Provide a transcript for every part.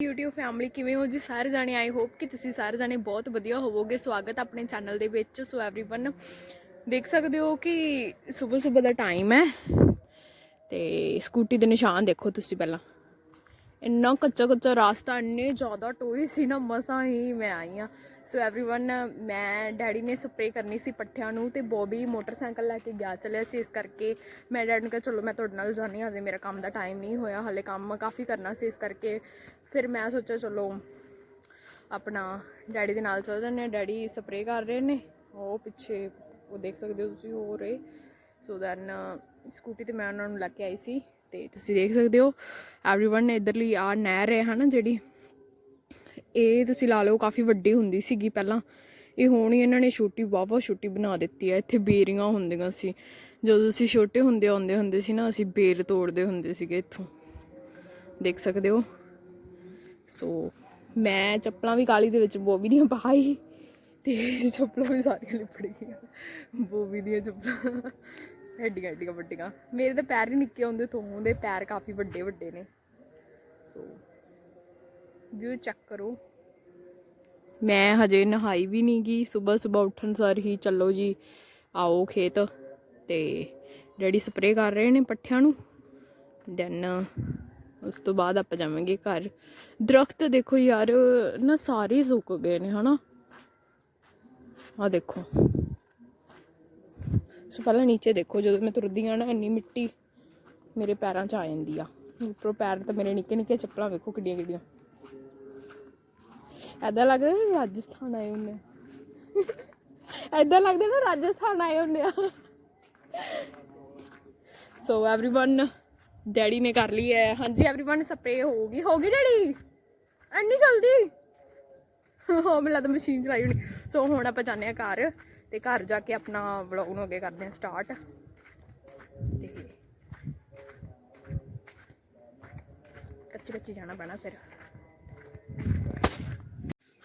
YouTube family ਕਿਵੇਂ ਹੋ ਜੀ ਸਾਰੇ ਜਾਣੇ ਆਈ ਹੋਪ ਕਿ ਤੁਸੀਂ ਸਾਰੇ ਜਾਣੇ ਬਹੁਤ ਵਧੀਆ ਹੋਵੋਗੇ ਸਵਾਗਤ ਹੈ ਆਪਣੇ ਚੈਨਲ ਦੇ ਵਿੱਚ ਸੋ एवरीवन ਦੇਖ ਸਕਦੇ ਹੋ ਕਿ ਸਵੇਰ ਸਵੇਰ ਦਾ ਟਾਈਮ ਹੈ ਤੇ ਸਕੂਟੀ ਦੇ ਨਿਸ਼ਾਨ ਦੇਖੋ ਤੁਸੀਂ ਪਹਿਲਾਂ ਇੰਨਾ ਕੱਚਾ ਕੱਚਾ ਰਾਸਤਾ ਇੰਨੇ ਜ਼ਿਆਦਾ ਟੋਏ ਸੀ ਨਾ ਮਸਾਂ ਹੀ ਮੈਂ ਆਈ ਆ ਸੋ एवरीवन ਮੈਂ ਡੈਡੀ ਨੇ ਸਪਰੇਅ ਕਰਨੀ ਸੀ ਪੱਠਿਆਂ ਨੂੰ ਤੇ ਬੋਬੀ ਮੋਟਰਸਾਈਕਲ ਲੈ ਕੇ ਗਿਆ ਚੱਲਿਆ ਸੀ ਇਸ ਕਰਕੇ ਮੈਂ ਡੈਡੀ ਨੂੰ ਕਿਹਾ ਚਲੋ ਮੈਂ ਤੁਹਾਡੇ ਨਾਲ ਜਾਣੀ ਹਜੇ ਮੇਰਾ ਕੰਮ ਦਾ ਟਾਈਮ ਨਹੀਂ ਹੋਇਆ ਹਲੇ ਕੰਮ ਕਾਫੀ ਕਰਨਾ ਸੀ ਇਸ ਕਰਕੇ ਫਿਰ ਮੈਂ ਸੋਚਿਆ ਚਲੋ ਆਪਣਾ ਡੈਡੀ ਦੇ ਨਾਲ ਚੱਲ ਜਾਂਦੇ ਹਾਂ ਡੈਡੀ ਸਪਰੇਅ ਕਰ ਰਹੇ ਨੇ ਉਹ ਪਿੱਛੇ ਉਹ ਦੇਖ ਸਕਦੇ ਹੋ ਤੁਸੀਂ ਹੋ ਰਹੇ ਸੋ ਦੈਨ ਸਕੂਟੀ ਤੇ ਮੈਂ ਉਹਨਾਂ ਨੂੰ ਲੈ ਕੇ ਆਈ ਸੀ ਤੇ ਤੁਸੀਂ ਦੇਖ ਸਕਦੇ ਹੋ एवरीवन ਇਧਰਲੀ ਆ ਨਹਿਰ ਹੈ ਹਨਾ ਜਿਹੜੀ ਇਹ ਤੁਸੀਂ ਲਾ ਲਓ ਕਾਫੀ ਵੱਡੀ ਹੁੰਦੀ ਸੀਗੀ ਪਹਿਲਾਂ। ਇਹ ਹੁਣ ਹੀ ਇਹਨਾਂ ਨੇ ਛੋਟੀ ਵਾਵਾ ਛੋਟੀ ਬਣਾ ਦਿੱਤੀ ਹੈ ਇੱਥੇ ਬੇਰੀਆਂ ਹੁੰਦੀਆਂ ਸੀ। ਜਦੋਂ ਅਸੀਂ ਛੋਟੇ ਹੁੰਦੇ ਆਉਂਦੇ ਹੁੰਦੇ ਸੀ ਨਾ, ਅਸੀਂ ਬੇਰ ਤੋੜਦੇ ਹੁੰਦੇ ਸੀਗੇ ਇੱਥੋਂ। ਦੇਖ ਸਕਦੇ ਹੋ? ਸੋ ਮੈਂ ਚੱਪਲਾਂ ਵੀ ਕਾਲੀ ਦੇ ਵਿੱਚ, ਬੋਬੀ ਦੀਆਂ ਪਾਈ ਤੇ ਚੱਪਲਾਂ ਵੀ ਸਾਰੀਆਂ ਲਿਪੜ ਗਈਆਂ। ਬੋਬੀ ਦੀਆਂ ਚੱਪਲਾਂ। ਐਡੀਆਂ ਐਡੀਆਂ ਵੱਡੀਆਂ। ਮੇਰੇ ਤਾਂ ਪੈਰ ਹੀ ਨਿੱਕੇ ਹੁੰਦੇ ਤੋਂ ਉਹਦੇ ਪੈਰ ਕਾਫੀ ਵੱਡੇ ਵੱਡੇ ਨੇ। ਸੋ ਵਿਊ ਚੈੱਕ ਕਰੋ। ਮੈਂ ਹਜੇ ਨਹਾਈ ਵੀ ਨਹੀਂ ਗਈ ਸਵੇਰ ਸਵੇਰ ਉੱਠਣ ਸਾਰ ਹੀ ਚੱਲੋ ਜੀ, ਆਓ ਖੇਤ। ਤੇ ਡੈਡੀ ਸਪਰੇਅ ਕਰ ਰਹੇ ਨੇ ਪੱਠਿਆਂ ਨੂੰ। ਦੈਨ ਉਸ ਤੋਂ ਬਾਅਦ ਆਪਾਂ ਜਾਵਾਂਗੇ ਘਰ। ਦਰਖਤ ਦੇਖੋ ਯਾਰ, ਨਾ ਸਾਰੇ ਸੁੱਕ ਗਏ ਨੇ, ਹਨਾ? ਆ ਦੇਖੋ। ਸੋ ਪਹਿਲਾਂ ਨੀਚੇ ਦੇਖੋ, ਜਦੋਂ ਮੈਂ ਤੁਰਦੀ ਆ ਨਾ, ਇੰਨੀ ਮਿੱਟੀ ਮੇਰੇ ਪੈਰਾਂ 'ਚ ਆ ਜਾਂਦੀ ਆ। ਉੱਪਰੋਂ ਪੈਰ ਤਾਂ ਮੇਰੇ ਨਿੱਕੇ ਨਿੱਕੇ ਚੱਪਲਾਂ ਵੇਖੋ ਕਿੱਡੀਆਂ ਕਿੱਡੀਆਂ ਐਦਾਂ ਲੱਗ ਰਿਹਾ ਨਾ ਰਾਜਸਥਾਨ ਆਏ ਹੁੰਨੇ ਐਦਾਂ ਲੱਗਦਾ ਨਾ ਰਾਜਸਥਾਨ ਆਏ ਹੁੰਨੇ ਆ ਸੋ एवरीवन ਡੈਡੀ ਨੇ ਕਰ ਲਈ ਹੈ ਹਾਂਜੀ एवरीवन ਸਪਰੇ ਹੋ ਗਈ ਹੋ ਗਈ ਡੈਡੀ ਐਨੀ ਜਲਦੀ ਹੋ ਮੈਨੂੰ ਲੱਗਦਾ ਮਸ਼ੀਨ ਚਲਾਈ ਹੋਣੀ ਸੋ ਹੁਣ ਆਪਾਂ ਜਾਂਦੇ ਆ ਘਰ ਤੇ ਘਰ ਜਾ ਕੇ ਆਪਣਾ ਵਲੌਗ ਨੂੰ ਅੱਗੇ ਕਰਦੇ ਆ ਸਟਾਰਟ ਤੇ ਕੱਚੀ ਕੱਚੀ ਜਾਣਾ ਪੈਣਾ ਫਿਰ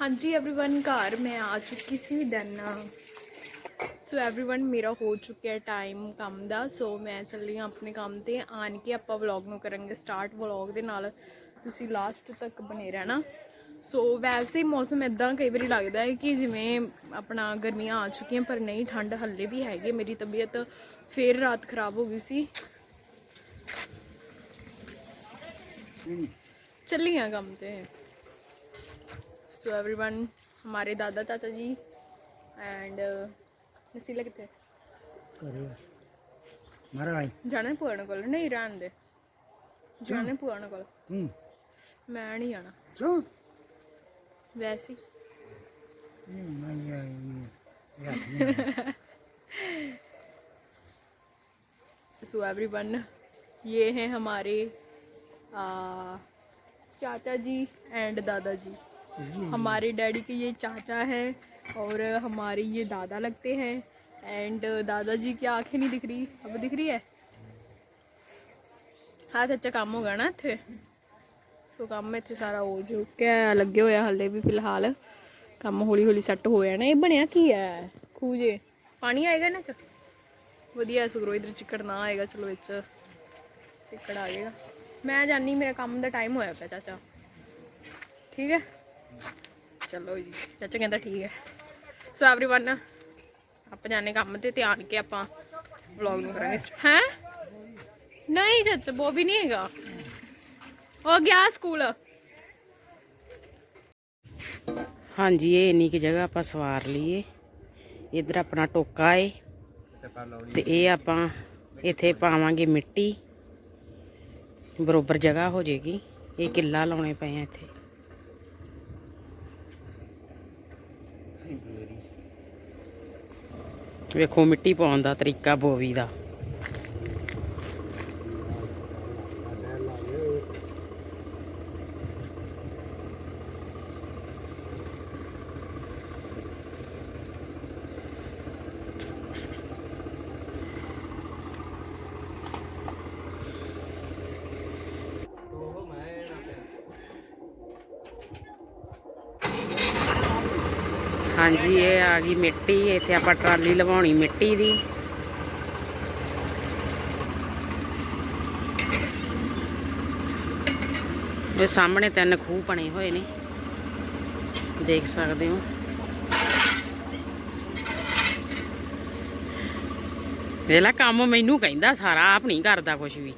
ਹਾਂਜੀ एवरीवन ਘਰ ਮੈਂ ਆ ਚੁੱਕੀ ਸੀ ਦੈਨ ਸੋ एवरीवन ਮੇਰਾ ਹੋ ਚੁੱਕਿਆ ਟਾਈਮ ਕੰਮ ਦਾ ਸੋ ਮੈਂ ਚੱਲੀ ਹਾਂ ਆਪਣੇ ਕੰਮ ਤੇ ਆਣ ਕੇ ਆਪਾਂ ਵਲੌਗ ਨੂੰ ਕਰਾਂਗੇ ਸਟਾਰਟ ਵਲੌਗ ਦੇ ਨਾਲ ਤੁਸੀਂ ਲਾਸਟ ਤੱਕ ਬਨੇ ਰਹਿਣਾ ਸੋ ਵੈਸੇ ਹੀ ਮੌਸਮ ਇਦਾਂ ਕਈ ਵਾਰੀ ਲੱਗਦਾ ਹੈ ਕਿ ਜਿਵੇਂ ਆਪਣਾ ਗਰਮੀਆਂ ਆ ਚੁੱਕੀਆਂ ਪਰ ਨਹੀਂ ਠੰਡ ਹੱਲੇ ਵੀ ਹੈਗੀ ਹੈ। ਮੇਰੀ ਤਬੀਅਤ ਫੇਰ ਰਾਤ ਖਰਾਬ ਹੋ ਗਈ ਸੀ ਚੱਲੀ ਹਾਂ ਕੰਮ ਤੇ टू एवरी वन हमारे दादा चाचा जी एंड नसीला कितने मारा भाई जाने पुराने को नहीं रहने दे जाने पुराने को मैं नहीं जाना क्यों वैसी सो एवरी वन ये हैं हमारे आ, चाचा जी एंड दादाजी हमारे डैडी के ये चाचा हैं और हमारे ये दादा लगते हैं एंड दादा जी की आंखें नहीं दिख रही अब दिख रही है ਹਾਂ ਚਾਚਾ ਕੰਮ ਹੋ ਗਿਆ ਨਾ ਇੱਥੇ ਸੋ ਕੰਮ ਇੱਥੇ ਸਾਰਾ ਹੋ ਚੁੱਕਿਆ ਲੱਗੇ ਹੋਇਆ ਹੱਲੇ ਵੀ ਫਿਲਹਾਲ ਕੰਮ ਹੌਲੀ ਹੌਲੀ ਸੈੱਟ ਹੋ ਜਾਣਾ ਇਹ ਬਣਿਆ ਕੀ ਹੈ ਖੂਜੇ ਪਾਣੀ ਆਏਗਾ ਨਾ ਚ ਵਧੀਆ ਸੁਗਰੋ ਇਧਰ ਚਿੱਕੜ ਨਾ ਆਏਗਾ ਚਲੋ ਵਿੱਚ ਚਿੱਕੜ ਆ ਜਾਏਗਾ ਮੈਂ ਜਾਨੀ ਮੇਰਾ ਕੰਮ ਦਾ ਟਾਈਮ ਹੋਇਆ ਪਿਆ ਚਾਚਾ ਠੀਕ ਹੈ ਚਲੋ ਜੀ ਚਾਚਾ ਕਹਿੰਦਾ ਠੀਕ ਹੈ ਸੋ एवरीवन ਆਪਾਂ ਜਾਣੇ ਕੰਮ ਤੇ ਧਿਆਨ ਕੇ ਆਪਾਂ ਵਲੌਗ ਨੂੰ ਕਰਾਂਗੇ ਹੈ ਨਹੀਂ ਚਾਚਾ ਬੋਬੀ ਨਹੀਂ ਹੈਗਾ ਉਹ ਗਿਆ ਸਕੂਲ ਹਾਂਜੀ ਇਹ ਇੰਨੀ ਕਿ ਜਗ੍ਹਾ ਆਪਾਂ ਸਵਾਰ ਲਈਏ ਇਧਰ ਆਪਣਾ ਟੋਕਾ ਏ ਤੇ ਇਹ ਆਪਾਂ ਇੱਥੇ ਪਾਵਾਂਗੇ ਮਿੱਟੀ ਬਰੋਬਰ ਜਗ੍ਹਾ ਹੋ ਜਾਏਗੀ ਇਹ ਕਿੱਲਾ ਲਾਉਣੇ ਪਏ ਆ ਇੱਥੇ ਵੇਖੋ ਮਿੱਟੀ ਪਾਉਣ ਦਾ ਤਰੀਕਾ ਬੋਵੀ ਦਾ। ਹਾਂਜੀ, ਇਹ ਆ ਗਈ ਮਿੱਟੀ, ਇੱਥੇ ਆਪਾਂ ਟਰਾਲੀ ਲਵਾਉਣੀ ਮਿੱਟੀ ਦੀ। ਤੇ ਸਾਹਮਣੇ ਤਿੰਨ ਖੂਹ ਬਣੇ ਹੋਏ ਨੇ, ਦੇਖ ਸਕਦੇ ਹੋ। ਵੇਲਾ ਕੰਮ ਮੈਨੂੰ ਕਹਿੰਦਾ ਸਾਰਾ, ਆਪ ਨਹੀਂ ਕਰਦਾ ਕੁਝ ਵੀ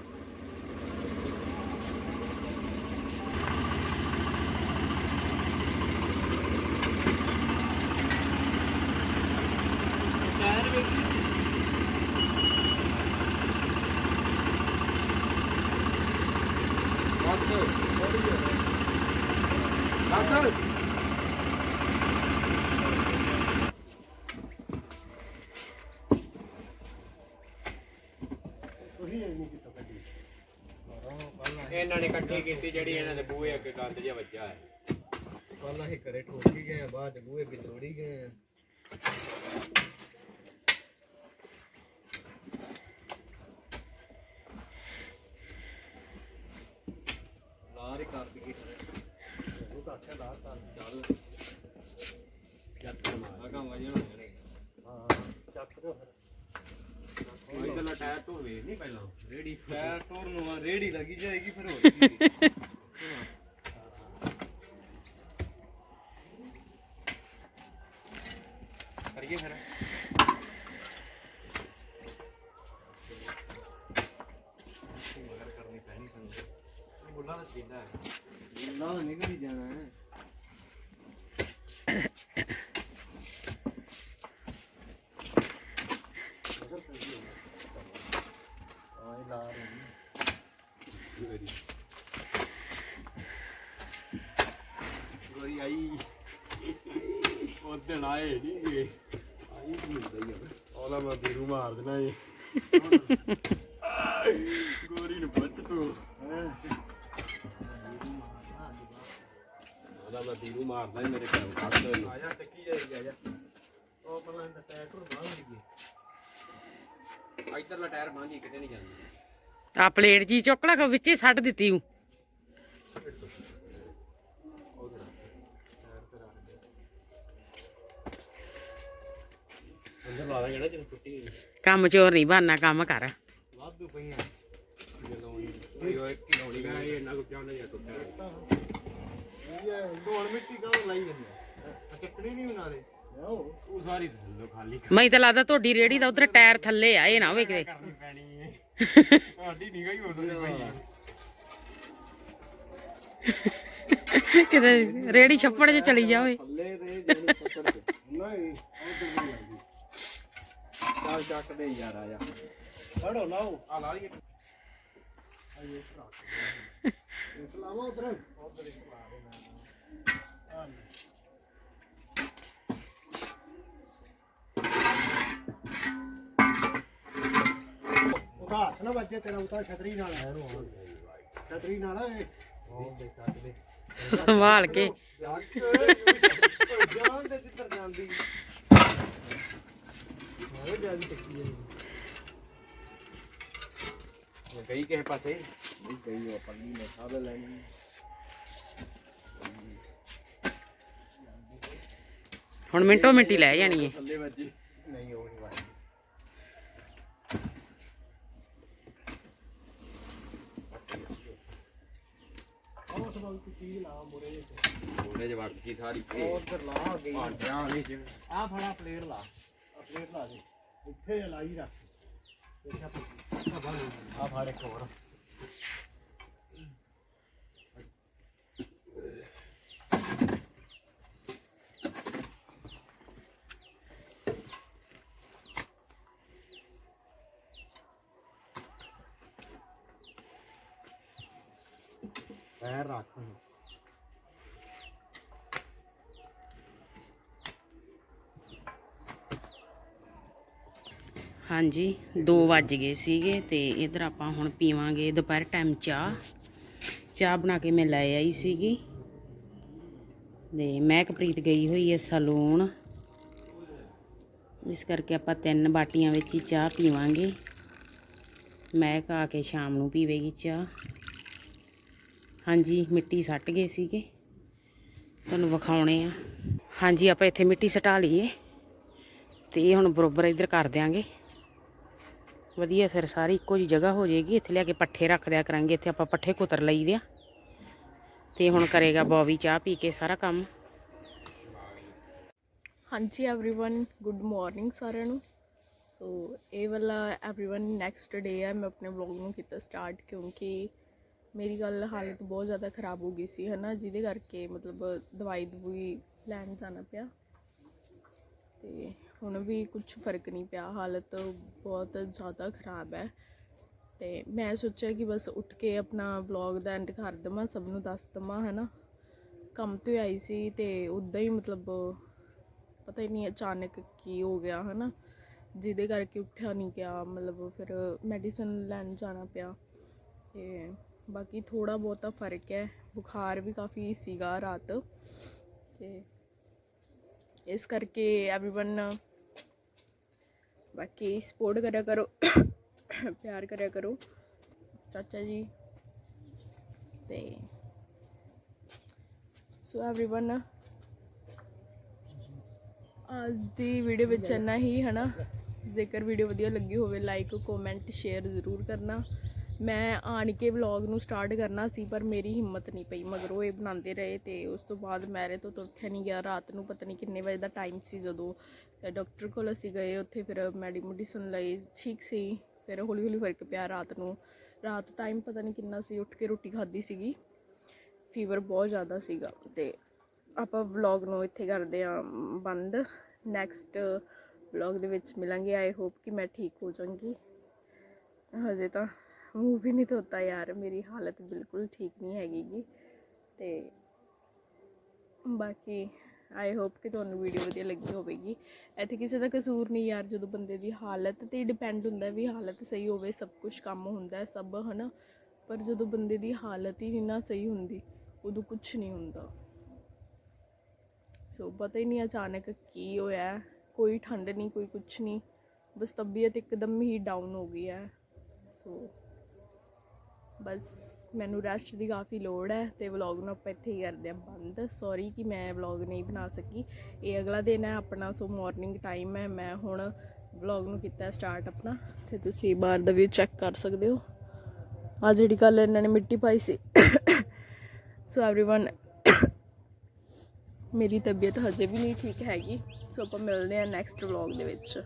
ਇਹਨਾਂ ਨੇ ਇਕੱਠੀ ਕੀਤੀ ਜਿਹੜੀ ਇਹਨਾਂ ਦੇ ਬੂਹੇ ਅੱਗੇ ਗੰਦ ਜਿਹਾ ਵੱਜਾ ਹੈ ਪਹਿਲਾਂ ਹੀ ਘਰੇ ਠੋਕ ਹੀ ਗਏ ਆ, ਬਾਅਦ ਚ ਬੂਹੇ ਵੀ ਤੋੜੀ ਗਏ ਆ। ਲਾਰ ਹੀ ਕਰ ਦਈਏ। ਉਹ ਤਾਂ ਅੱਛਾ ਲਾਰ ਕਰ ਚੱਲ। ਚੱਕ ਮਾਰਾ। ਕੰਮ ਵਜਣ ਹੋ ਜਾਣੇ ਇਹਦਾ ਟਾਇਰ ਤੋਂ ਵੇਖ ਨਹੀਂ ਪਹਿਲਾਂ। ਰੇੜੀ। ਪੈਰ ਟੋਰ ਨੂੰ ਆ, ਰੇਹੜੀ ਲੱਗੀ ਜਾਏਗੀ ਫਿਰ ਹੋ ਕਰੀਏ ਫਿਰ। ਕਰਨੀ ਪੈਣੀ ਸਾਨੂੰ ਬੁੱਲਾ ਦਾ ਚੀਂਦਾ ਹੈ ਨਾ ਨਿਕਲ ਜਾਣਾ ਹੈ ਗੋਰੀ ਆਈ ਉਹਦੇ ਆਏ ਨਹੀਂ ਗਏ ਹੁੰਦਾ ਯਾਰ ਉਹਦਾ ਮੈਂ ਬੀਰੂ ਮਾਰ ਦੇਣਾ ਏ ਗੋਰੀ ਨੂੰ ਪੁੱਛ ਤੂੰ। ਉਹਦਾ ਮੈਂ ਬੀਰੂ ਮਾਰਦਾ ਈ, ਮੇਰੇ ਘਰ ਕੱਢ ਦੋ ਇਹਨੂੰ। ਆ ਜਾ ਚੱਕੀ ਜਾਏਗੀ ਆ ਜਾ ਉਹ ਪਹਿਲਾਂ ਇਹਦਾ ਟਾਇਰ ਟੂਰ ਬਾਹਰ ਗਈ ਇੱਧਰਲਾ ਟਾਇਰ ਬਾਂਝੀ ਕਿਤੇ ਨਹੀਂ ਜਾਂਦੀ। ਆ ਪਲੇਟ ਜੀ ਚੁੱਕ ਲਾ ਵਿੱਚੇ ਸੱਟ ਦਿੱਤੀ ਹੂੰ ਅੰਦਰ ਲਾ ਦਾਂਗੇ ਨਾ ਜਦੋਂ ਟੁੱਟੀ ਹੋਈ ਕੰਮ ਚੋਰ ਨਹੀਂ ਬਣਨਾ ਕੰਮ ਕਰ। ਵਾਧੂ ਪਈਆਂ। ਜਦੋਂ ਮੈਂ ਇਹ ਇੰਨਾ ਕੁ ਚਾਹੁੰਦਾ ਜਾਂ ਟੁੱਟਿਆ। ਧੋਣ ਮਿੱਟੀ ਕਾਹ ਲਾਈ ਜਾਂਦੇ ਆ? ਚੱਕਣੀ ਨਹੀਂ ਬਣਾ ਦੇ ਉਹ ਸਾਰੀ ਥੱਲੋਂ ਖਾਲੀ ਮੈਂ ਤਾਂ ਲੱਗਦਾ ਤੁਹਾਡੀ ਰੇੜੀ ਦਾ ਉਧਰ ਟਾਇਰ ਥੱਲੇ ਆ ਇਹ ਨਾ ਹੋਵੇ ਕਿਤੇ। ਕਰਨੀ ਪੈਣੀ ਸਾਡੀ ਕਿਤੇ ਰੇੜੀ ਛੱਪੜ 'ਚ ਚਲੀ ਜਾਵੇ। ਥੱਲੇ ਤੇ ਨਹੀਂ ਉਹ ਤੇ ਨਹੀਂ। ਲੱਗਦੀ ਚੱਲ ਚੱਕ ਦੇ ਯਾਰ ਆ ਜਾ। ਫੜੋ ਲਾਓ ਆ ਲਾ ਲਈਏ। ਸਲਾਮਾ ਉਧਰ। ਉਹਦਾ ਹੱਥ ਨਾ ਵੱਜੇ ਤੇਰਾ ਉਤਾ ਛਤਰੀ ਨਾਲ। ਛਤਰੀ ਇਹ। ਸੰਭਾਲ ਕੇ। ਜਾਨ ਦੇ ਜਿੱਧਰ ਜਾਂਦੀ। ਜਾਂਦੀ ਚੱਕੀ ਹੈ ਗਈ ਕਿਸੇ ਪਾਸੇ? ਨਹੀਂ ਗਈ ਉਹ ਪੱਲੀ ਨੇ ਸਾਧ ਲੈਣੀ ਹੁਣ ਮਿੰਟੋ ਮਿੰਟੀ ਲੈ ਜਾਣੀ ਏ। ਥੱਲੇ ਵੱਜੀ ਨਹੀਂ ਉਹ ਨਹੀਂ ਵੱਜੀ ਉਹ ਸਭ ਕੋਈ ਚੀਜ਼ ਲਾ ਮੋਰੇ। ਉਹਨੇ ਜਵਾਕ ਕੀ ਸਾਰੀ ਉਹ ਉਧਰ ਲਾ ਗਈ। ਭਾਂਡਿਆਂ ਵਾਲੀ ਚ। ਆ ਫੜਾ ਪਲੇਟ ਲਾ। ਪਲੇਟ ਲਾ ਦੇ। ਇੱਥੇ ਲਾਈ ਰੱਖ। ਦੇਖਾ ਆ ਫੜ ਇੱਕ ਹੋਰ। ਪੈਰ ਰੱਖ ਹਾਂਜੀ 2 ਵੱਜ ਗਏ ਸੀਗੇ ਤੇ ਇਧਰ ਆਪਾਂ ਹੁਣ ਪੀਵਾਂਗੇ ਦੁਪਹਿਰ ਟਾਈਮ ਚਾਹ। ਚਾਹ ਬਣਾ ਕੇ ਮੈਂ ਲੈ ਆਈ ਸੀਗੀ। ਤੇ ਮਹਿਕਪ੍ਰੀਤ ਗਈ ਹੋਈ ਹੈ ਸਲੂਨ। ਇਸ ਕਰਕੇ ਆਪਾਂ ਤਿੰਨ ਬਾਟੀਆਂ ਵਿੱਚ ਹੀ ਚਾਹ ਪੀਵਾਂਗੇ। ਮਹਿਕ ਆ ਕੇ ਸ਼ਾਮ ਨੂੰ ਪੀਵੇਗੀ ਚਾਹ। ਹਾਂਜੀ, ਮਿੱਟੀ ਸੱਟ ਗਏ ਸੀਗੇ। ਤੁਹਾਨੂੰ ਵਿਖਾਉਣੇ ਆ। ਹਾਂਜੀ, ਆਪਾਂ ਇੱਥੇ ਮਿੱਟੀ ਸਟਾ ਲਈਏ। ਤੇ ਇਹ ਹੁਣ ਬਰੋਬਰ ਇੱਧਰ ਕਰ ਦਿਆਂਗੇ। ਵਧੀਆ ਫਿਰ ਸਾਰੀ ਇੱਕੋ ਜੀ ਜਗ੍ਹਾ ਹੋ ਜਾਏਗੀ ਇੱਥੇ ਲਿਆ ਕੇ ਪੱਠੇ ਰੱਖ ਦਿਆ ਕਰਾਂਗੇ ਇੱਥੇ ਆਪਾਂ ਪੱਠੇ ਕੁਤਰ ਲਈਦੇ ਆ ਤੇ ਹੁਣ ਕਰੇਗਾ ਬੋਵੀ ਚਾਹ ਪੀ ਕੇ ਸਾਰਾ ਕੰਮ ਹਾਂਜੀ एवरीवन ਗੁੱਡ ਮਾਰਨਿੰਗ ਸਾਰਿਆਂ ਨੂੰ ਸੋ ਇਹ ਵਾਲਾ एवरीवन ਨੈਕਸਟ ਡੇ ਹੈ ਮੈਂ ਆਪਣੇ ਵਲੌਗ ਨੂੰ ਕੀਤਾ ਸਟਾਰਟ ਕਿਉਂਕਿ ਮੇਰੀ ਗੱਲ ਹਾਲਤ ਬਹੁਤ ਜ਼ਿਆਦਾ ਖਰਾਬ ਹੋ ਗਈ ਸੀ ਹਨਾ ਜਿਹਦੇ ਕਰਕੇ ਮਤਲਬ ਦਵਾਈ ਦਵੂਈ ਲੈਣ ਜਾਣਾ ਪਿਆ ਤੇ ਹੁਣ ਵੀ ਕੁਝ ਫ਼ਰਕ ਨਹੀਂ ਪਿਆ, ਹਾਲਤ ਬਹੁਤ ਜ਼ਿਆਦਾ ਖਰਾਬ ਹੈ। ਤੇ ਮੈਂ ਸੋਚਿਆ ਕਿ ਬਸ ਉੱਠ ਕੇ ਆਪਣਾ ਵਲੌਗ ਦਾ ਐਂਡ ਕਰ ਦੇਵਾਂ, ਸਭ ਨੂੰ ਦੱਸ ਦੇਵਾਂ, ਹਨਾ। ਕੰਮ ਤੋਂ ਆਈ ਸੀ ਤੇ ਉਦਾਂ ਹੀ ਮਤਲਬ ਪਤਾ ਹੀ ਨਹੀਂ ਅਚਾਨਕ ਕੀ ਹੋ ਗਿਆ, ਹਨਾ। ਜਿਹਦੇ ਕਰਕੇ ਉੱਠਿਆ ਨਹੀਂ ਗਿਆ, ਮਤਲਬ ਫਿਰ ਮੈਡੀਸਨ ਲੈਣ ਜਾਣਾ ਪਿਆ। ਤੇ ਬਾਕੀ ਥੋੜਾ ਬਹੁਤਾ ਫ਼ਰਕ ਹੈ, ਬੁਖਾਰ ਵੀ ਕਾਫੀ ਸੀਗਾ ਰਾਤ। ਤੇ ਇਸ ਕਰਕੇ एवरीवन ਬਾਕੀ ਸਪੋਰਟ ਕਰਿਆ ਕਰੋ ਪਿਆਰ ਕਰਿਆ ਕਰੋ ਚਾਚਾ ਜੀ ਤੇ ਸੋ एवरीवन ਅੱਜ ਦੀ ਵੀਡੀਓ ਵਿੱਚ ਇੰਨਾ ਹੀ ਹਨਾ ਜੇਕਰ ਵੀਡੀਓ ਵਧੀਆ ਲੱਗੀ ਹੋਵੇ ਲਾਈਕ ਕਮੈਂਟ ਸ਼ੇਅਰ ਜ਼ਰੂਰ ਕਰਨਾ ਮੈਂ ਆਣ ਕੇ ਵਲੌਗ ਨੂੰ ਸਟਾਰਟ ਕਰਨਾ ਸੀ, ਪਰ ਮੇਰੀ ਹਿੰਮਤ ਨਹੀਂ ਪਈ। ਮਗਰੋਂ ਇਹ ਬਣਾਉਂਦੇ ਰਹੇ ਤੇ ਉਸ ਤੋਂ ਬਾਅਦ ਮੈਰੇ ਤੋਂ ਤਾਂ ਉੱਠਿਆ ਨਹੀਂ ਗਿਆ। ਰਾਤ ਨੂੰ ਪਤਾ ਨਹੀਂ ਕਿੰਨੇ ਵਜੇ ਦਾ ਟਾਈਮ ਸੀ ਜਦੋਂ ਡਾਕਟਰ ਕੋਲ ਅਸੀਂ ਗਏ। ਉੱਥੇ ਫਿਰ ਮੈਡੀ ਮੈਡੀਮੈਡੀਸਨ ਲਈ। ਠੀਕ ਸੀ। ਫਿਰ ਹੌਲੀ ਹੌਲੀ ਫ਼ਰਕ ਪਿਆ ਰਾਤ ਨੂੰ। ਰਾਤ ਟਾਈਮ ਪਤਾ ਨਹੀਂ ਕਿੰਨਾ ਸੀ। ਉੱਠ ਕੇ ਰੋਟੀ ਖਾਧੀ ਸੀਗੀ। ਫੀਵਰ ਬਹੁਤ ਜ਼ਿਆਦਾ ਸੀਗਾ। ਤੇ ਆਪਾਂ ਵਲੌਗ ਨੂੰ ਇੱਥੇ ਕਰਦੇ ਆ ਬੰਦ। ਨੈਕਸਟ ਵਲੌਗ ਦੇ ਵਿੱਚ ਮਿਲਾਂਗੇ। ਆਈ ਹੋਪ ਕਿ ਮੈਂ ਠੀਕ ਹੋ ਜਾਵਾਂਗੀ ਹਜੇ ਤਾਂ ਮੂੰਹ ਵੀ ਨਹੀਂ ਧੋਤਾ ਯਾਰ, ਮੇਰੀ ਹਾਲਤ ਬਿਲਕੁਲ ਠੀਕ ਨਹੀਂ ਹੈਗੀਗੀ ਤੇ ਬਾਕੀ ਆਈ ਹੋਪ ਕਿ ਤੁਹਾਨੂੰ ਵੀਡੀਓ ਵਧੀਆ ਲੱਗੀ ਹੋਵੇਗੀ। ਇੱਥੇ ਕਿਸੇ ਦਾ ਕਸੂਰ ਨਹੀਂ ਯਾਰ, ਜਦੋਂ ਬੰਦੇ ਦੀ ਹਾਲਤ ਤੇ ਡਿਪੈਂਡ ਹੁੰਦਾ ਵੀ ਹਾਲਤ ਸਹੀ ਹੋਵੇ, ਸਭ ਕੁਝ ਕੰਮ ਹੁੰਦਾ ਹੈ ਸਭ, ਹਨਾ। ਪਰ ਜਦੋਂ ਬੰਦੇ ਦੀ ਹਾਲਤ ਹੀ ਨਹੀਂ ਨਾ ਸਹੀ ਹੁੰਦੀ, ਉਦੋਂ ਕੁਝ ਨਹੀਂ ਹੁੰਦਾ। ਸੋ ਪਤਾ ਹੀ ਨਹੀਂ ਅਚਾਨਕ ਕੀ ਹੋਇਆ, ਕੋਈ ਠੰਡ ਨਹੀਂ, ਕੋਈ ਕੁਝ ਨਹੀਂ। ਬਸ ਤਬੀਅਤ ਇੱਕਦਮ ਹੀ ਡਾਊਨ ਹੋ ਗਈ ਹੈ। ਸੋ ਬਸ ਮੈਨੂੰ ਰੈਸਟ ਦੀ ਕਾਫੀ ਲੋੜ ਹੈ ਤੇ ਵਲੌਗ ਨੂੰ ਆਪਾਂ ਇੱਥੇ ਹੀ ਕਰਦੇ ਹਾਂ ਬੰਦ ਸੌਰੀ ਕਿ ਮੈਂ ਵਲੌਗ ਨਹੀਂ ਬਣਾ ਸਕੀ ਇਹ ਅਗਲਾ ਦਿਨ ਹੈ ਆਪਣਾ ਸੋ ਮਾਰਨਿੰਗ ਟਾਈਮ ਹੈ ਮੈਂ ਹੁਣ ਵਲੌਗ ਨੂੰ ਕੀਤਾ ਸਟਾਰਟ ਆਪਣਾ ਤੇ ਤੁਸੀਂ ਬਾਹਰ ਦਾ ਵੀ ਚੈੱਕ ਕਰ ਸਕਦੇ ਹੋ ਆ ਜਿਹੜੀ ਕੱਲ ਇਹਨਾਂ ਨੇ ਮਿੱਟੀ ਪਾਈ ਸੀ ਸੋ एवरीवन ਮੇਰੀ ਤਬੀਅਤ ਹਜੇ ਵੀ ਨਹੀਂ ਠੀਕ ਹੈਗੀ ਸੋ ਆਪਾਂ ਮਿਲਦੇ ਹਾਂ ਨੈਕਸਟ ਵਲੌਗ ਦੇ ਵਿੱਚ